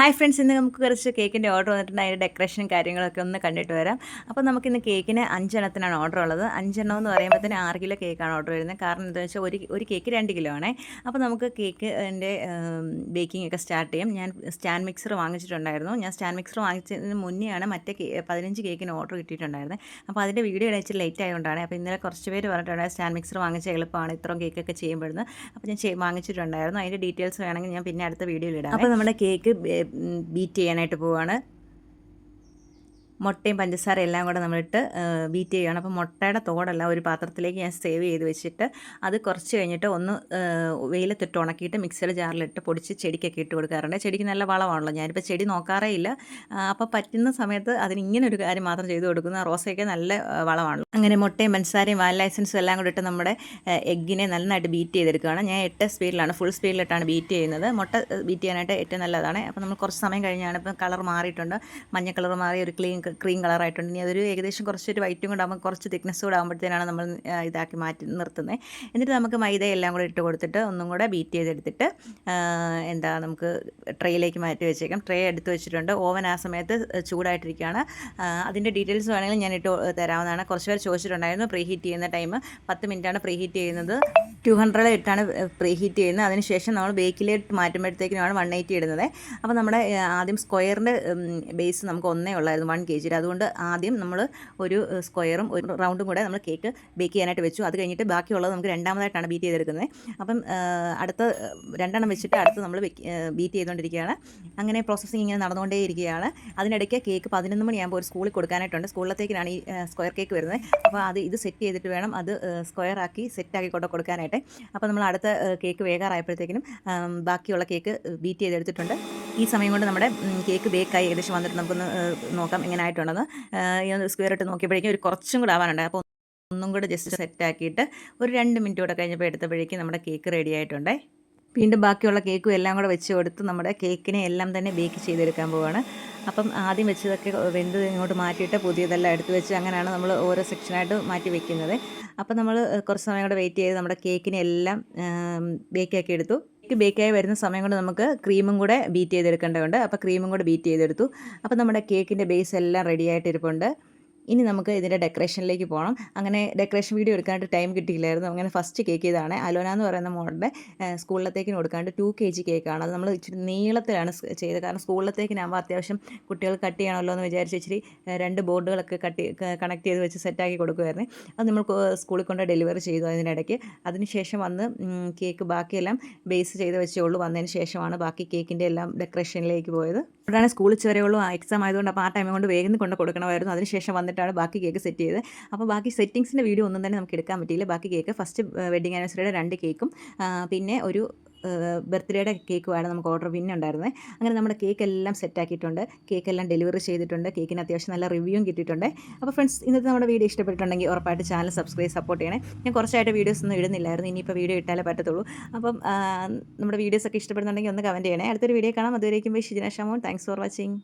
Hi friends ഇന്ന് നമുക്ക് കുറച്ച് കേക്കിന്റെ ഓർഡർ വന്നിട്ടുണ്ട്. അതിന്റെ ഡെക്കറേഷനും കാര്യങ്ങളൊക്കെ ഒന്ന് കണ്ടിട്ട് വരാം. അപ്പോൾ നമുക്കിന്ന് കേക്കിന് അഞ്ചെണ്ണത്തിനാണ് ഓർഡർ ഉള്ളത്. അഞ്ചെണ്ണം എന്ന് പറയുമ്പോൾ തന്നെ ആറ് കിലോ കേക്കാണ് ഓർഡർ വരുന്നത്. കാരണം എന്താണെന്ന് വെച്ചാൽ ഒരു ഒരു കേക്ക് രണ്ട് കിലോ ആണേ. അപ്പോൾ നമുക്ക് കേക്ക് എന്റെ ബേക്കിംഗ് ഒക്കെ സ്റ്റാർട്ട് ചെയ്യും. ഞാൻ സ്റ്റാൻഡ് മിക്സർ വാങ്ങിച്ചിട്ടുണ്ടായിരുന്നു. ഞാൻ സ്റ്റാൻഡ് മിക്സർ വാങ്ങിച്ചതിന് മുന്നെയാണ് മറ്റേ പതിനഞ്ച് കേക്കിന് ഓർഡർ കിട്ടിയിട്ടുണ്ടായിരുന്നത് അപ്പോൾ അതിന്റെ വീഡിയോ ഇടച്ച് ലേറ്റ് ആയതുകൊണ്ടാണ് അപ്പോൾ ഇന്നലെ കുറച്ച് പേര് പറഞ്ഞിട്ടുണ്ടായിരുന്നു സ്റ്റാൻഡ് മിക്സർ വാങ്ങിച്ച എളുപ്പമാണ്. ഇത്രയും കേക്കൊക്കെ ചെയ്യുമ്പോഴെന്ന്. അപ്പോൾ ഞാൻ വാങ്ങിച്ചിട്ടുണ്ടായിരുന്നു. അതിന്റെ ഡീറ്റെയിൽസ് വേണമെങ്കിൽ ഞാൻ പിന്നെ അടുത്ത വീഡിയോയിൽ ഇടാം. അപ്പോൾ നമ്മുടെ കേക്ക് ബീറ്റ് ചെയ്യാനായിട്ട് പോവുകയാണ് മുട്ടയും പഞ്ചസാര എല്ലാം കൂടെ നമ്മളിട്ട് ബീറ്റ് ചെയ്യുകയാണ്. അപ്പോൾ മുട്ടയുടെ തോടല്ല ഒരു പാത്രത്തിലേക്ക് ഞാൻ സേവ് ചെയ്ത് വെച്ചിട്ട് അത് കുറച്ച് കഴിഞ്ഞിട്ട് ഒന്ന് വെയിലത്തിട്ട് ഉണക്കിയിട്ട് മിക്സിയുടെ ജാറിലിട്ട് പൊടിച്ച് ചെടിക്കൊക്കെ ഇട്ട് കൊടുക്കാറുണ്ട്. ചെടിക്ക് നല്ല വളമാണല്ലോ. ഞാനിപ്പോൾ ചെടി നോക്കാറേ ഇല്ല. അപ്പോൾ പറ്റുന്ന സമയത്ത് അതിന് ഇങ്ങനെ ഒരു കാര്യം മാത്രം ചെയ്ത് കൊടുക്കുന്ന റോസയൊക്കെ നല്ല വളമാണല്ലോ. അങ്ങനെ മുട്ടയും പഞ്ചസാരയും വാൽ ലൈസൻസും എല്ലാം കൂടെ ഇട്ട് നമ്മുടെ എഗ്ഗിനെ നന്നായിട്ട് ബീറ്റ് ചെയ്തെടുക്കുകയാണ്. ഞാൻ എട്ട് സ്പീഡിലാണ് ഫുൾ സ്പീഡിലിട്ടാണ് ബീറ്റ് ചെയ്യുന്നത്. മുട്ട ബീറ്റ് ചെയ്യാനായിട്ട് ഏറ്റവും നല്ലതാണ്. അപ്പോൾ നമ്മൾ കുറച്ച് സമയം കഴിഞ്ഞാണ് ഇപ്പം കളർ മാറിയിട്ടുണ്ട്. മഞ്ഞ കളർ മാറി ഒരു ക്ലീൻ ക്രീം കളറായിട്ടുണ്ട് ഇനി അതൊരു ഏകദേശം കുറച്ചൊരു വൈറ്റും കൂടെ ആകുമ്പോൾ കുറച്ച് തിക്നെസ് കൂടെ ആകുമ്പോഴത്തേനാണ് നമ്മൾ ഇതാക്കി മാറ്റി നിർത്തുന്നത് എന്നിട്ട് നമുക്ക് മൈദ എല്ലാം കൂടെ ഇട്ട് കൊടുത്തിട്ട് ഒന്നും കൂടെ ബീറ്റ് ചെയ്തെടുത്തിട്ട് എന്താ നമുക്ക് ട്രേയിലേക്ക് മാറ്റി വെച്ചേക്കാം. ട്രേ എടുത്ത് വെച്ചിട്ടുണ്ട്. ഓവൻ ആ സമയത്ത് ചൂടായിട്ടിരിക്കുകയാണ്. അതിന്റെ ഡീറ്റെയിൽസ് വേണമെങ്കിൽ ഞാൻ ഇട്ട് തരാവുന്നതാണ്. കുറച്ച് പേർ ചോദിച്ചിട്ടുണ്ടായിരുന്നു പ്രീ ഹീറ്റ് ചെയ്യുന്ന ടൈം പത്ത് മിനിറ്റാണ് പ്രീ ഹീറ്റ് ചെയ്യുന്നത്. ടു ഹൺഡ്രഡ് ഇട്ടാണ് പ്രീ ഹീറ്റ് ചെയ്യുന്നത്. അതിനുശേഷം നമ്മൾ ബേക്കിലേക്ക് മാറ്റുമ്പോഴത്തേക്കിനാണ് വൺ എയ്റ്റി ഇടുന്നത്. അപ്പോൾ നമ്മുടെ ആദ്യം സ്ക്വയറിന്റെ ബേസ് നമുക്ക് ഒന്നേ ഉള്ളായിരുന്നു. വൺ കെ ജിയുടെ അതുകൊണ്ട് ആദ്യം നമ്മൾ ഒരു സ്ക്വയറും ഒരു റൗണ്ടും കൂടെ നമ്മൾ കേക്ക് ബേക്ക് ചെയ്യാനായിട്ട് വെച്ചു. അത് കഴിഞ്ഞിട്ട് ബാക്കിയുള്ളത് നമുക്ക് രണ്ടാമതായിട്ടാണ് ബീറ്റ് ചെയ്തെടുക്കുന്നത്. അപ്പം അടുത്ത രണ്ടെണ്ണം വെച്ചിട്ട് അടുത്ത് നമ്മൾ ബീറ്റ് ചെയ്തുകൊണ്ടിരിക്കുകയാണ്. അങ്ങനെ പ്രോസസ്സിങ് ഇങ്ങനെ നടന്നുകൊണ്ടേ ഇരിക്കുകയാണ് അതിനിടയ്ക്ക് കേക്ക് പതിനൊന്ന് മണിയാകുമ്പോൾ ഒരു സ്കൂളിൽ കൊടുക്കാനായിട്ടുണ്ട്. സ്കൂളിലത്തേക്കാണ് ഈ സ്ക്വയർ കേക്ക് വരുന്നത്. അപ്പോൾ അത് ഇത് സെറ്റ് ചെയ്തിട്ട് വേണം അത് സ്ക്വയർ ആക്കി സെറ്റാക്കി കൊണ്ട് കൊടുക്കാനായിട്ട്. അപ്പോൾ നമ്മൾ അടുത്ത കേക്ക് വേഗാറായപ്പോഴത്തേക്കിനും ബാക്കിയുള്ള കേക്ക് ബീറ്റ് ചെയ്തെടുത്തിട്ടുണ്ട്. ഈ സമയം കൊണ്ട് നമ്മുടെ കേക്ക് ബേക്കായി ഏകദേശം വന്നിട്ട് നമുക്കൊന്ന് നോക്കാം എങ്ങനെ ആയിട്ടുണ്ടെന്ന് സ്ക്വയർ ഇട്ട് നോക്കിയപ്പോഴേക്കും ഒരു കുറച്ചും കൂടെ ആവാനുണ്ട്. അപ്പോൾ ഒന്നും കൂടെ ജസ്റ്റ് സെറ്റാക്കിയിട്ട് ഒരു രണ്ട് മിനിറ്റ് കൂടെ കഴിഞ്ഞപ്പോൾ എടുത്തപ്പോഴേക്കും നമ്മുടെ കേക്ക് റെഡി ആയിട്ടുണ്ടേ. വീണ്ടും ബാക്കിയുള്ള കേക്കും എല്ലാം കൂടെ വെച്ച് കൊടുത്ത് നമ്മുടെ കേക്കിനെ എല്ലാം തന്നെ ബേക്ക് ചെയ്തെടുക്കാൻ പോവാണ്. അപ്പം ആദ്യം വെച്ചതൊക്കെ വെന്ത് ഇങ്ങോട്ട് മാറ്റിയിട്ട് പുതിയതെല്ലാം എടുത്ത് വെച്ച് അങ്ങനെയാണ് നമ്മൾ ഓരോ സെക്ഷനായിട്ട് മാറ്റി വെക്കുന്നത്. അപ്പം നമ്മൾ കുറച്ച് സമയം കൂടെ വെയിറ്റ് ചെയ്ത് നമ്മുടെ കേക്കിനെ എല്ലാം ബേക്കാക്കി എടുത്തു. കേക്ക് ബേക്കായി വരുന്ന സമയം കൊണ്ട് നമുക്ക് ക്രീമും കൂടെ ബീറ്റ് ചെയ്തെടുക്കേണ്ടതുണ്ട്. അപ്പോൾ ക്രീമും കൂടെ ബീറ്റ് ചെയ്തെടുത്തു. അപ്പോൾ നമ്മുടെ കേക്കിന്റെ ബേസ് എല്ലാം റെഡി ആയിട്ട് ഇരിപ്പുണ്ട് ഇനി നമുക്ക് ഇതിന്റെ ഡെക്കറേഷനിലേക്ക് പോകണം അങ്ങനെ ഡെക്കറേഷൻ വീഡിയോ എടുക്കാനായിട്ട് ടൈം കിട്ടിയില്ലായിരുന്നു. അങ്ങനെ ഫസ്റ്റ് കേക്ക് ഇതാണ്. അലോന എന്ന് പറയുന്ന മോളുടെ സ്കൂളിലത്തേക്കിന് കൊടുക്കാണ്ട് ടു കെ ജി കേക്കാണ് അത് നമ്മൾ ഇച്ചിരി നീളത്തിലാണ് ചെയ്തത്. കാരണം സ്കൂളിലത്തേക്കിനാകുമ്പോൾ അത്യാവശ്യം കുട്ടികൾ കട്ട് ചെയ്യണമല്ലോ എന്ന് വിചാരിച്ച് ഇച്ചിരി രണ്ട് ബോർഡുകളൊക്കെ കട്ട് കണക്ട് ചെയ്ത് വെച്ച് സെറ്റാക്കി കൊടുക്കുമായിരുന്നു അത് നമ്മൾ സ്കൂളിൽ കൊണ്ട് ഡെലിവറി ചെയ്തു അതിനിടയ്ക്ക് അതിനുശേഷം വന്ന് കേക്ക് ബാക്കിയെല്ലാം ബേസ് ചെയ്ത് വെച്ചേ ഉള്ളൂ. വന്നതിന് ശേഷമാണ് ബാക്കി കേക്കിന്റെ എല്ലാം ഡെക്കറേഷനിലേക്ക് പോയത്. അവിടെയാണ് സ്കൂളിൽ ചെറിയുള്ളൂ എക്സാം ആയതുകൊണ്ട് അപ്പോൾ ആ ടൈം കൊണ്ട് വേഗം കൊണ്ട് കൊടുക്കണമായിരുന്നു. അതിനുശേഷം വന്നിട്ടാണ് ബാക്കി കേക്ക് സെറ്റ് ചെയ്തത്. അപ്പോൾ ബാക്കി സെറ്റിങ്സിന്റെ വീഡിയോ ഒന്നും തന്നെ നമുക്ക് എടുക്കാൻ പറ്റിയില്ല. ബാക്കി കേക്ക് ഫസ്റ്റ് വെഡിങ് ആനിവേഴ്സറിയുടെ രണ്ട് കേക്കും പിന്നെ ഒരു ബർത്ത്ഡേയുടെ കേക്കുമാണ് നമുക്ക് ഓർഡർ പിന്നെ ഉണ്ടായിരുന്നത്. അങ്ങനെ നമ്മുടെ കേക്ക് എല്ലാം സെറ്റാക്കിയിട്ടുണ്ട് കേക്ക് എല്ലാം ഡെലിവറി ചെയ്തിട്ടുണ്ട്. കേക്കിന് അത്യാവശ്യം നല്ല റിവ്യൂവും കിട്ടിയിട്ടുണ്ട്. അപ്പോൾ ഫ്രണ്ട്സ് ഇന്നത്തെ നമ്മുടെ വീഡിയോ ഇഷ്ടപ്പെട്ടിട്ടുണ്ടെങ്കിൽ ഉറപ്പായിട്ട് ചാനൽ സബ്സ്ക്രൈബ് സപ്പോർട്ട് ചെയ്യണേ. ഞാൻ കുറച്ചായിട്ട് വീഡിയോസ് ഒന്നും ഇടുന്നില്ലായിരുന്നു. ഇനിയിപ്പോൾ വീഡിയോ ഇട്ടാലേ പറ്റത്തുള്ളൂ. അപ്പം നമ്മുടെ വീഡിയോസ് ഒക്കെ ഇഷ്ടപ്പെടുന്നുണ്ടെങ്കിൽ ഒന്ന് കമന്റ് ചെയ്യണേ. അടുത്തൊരു വീഡിയോ കാണാം. അതുവരേക്കും bye. Shijina Shamon. Thanks for watching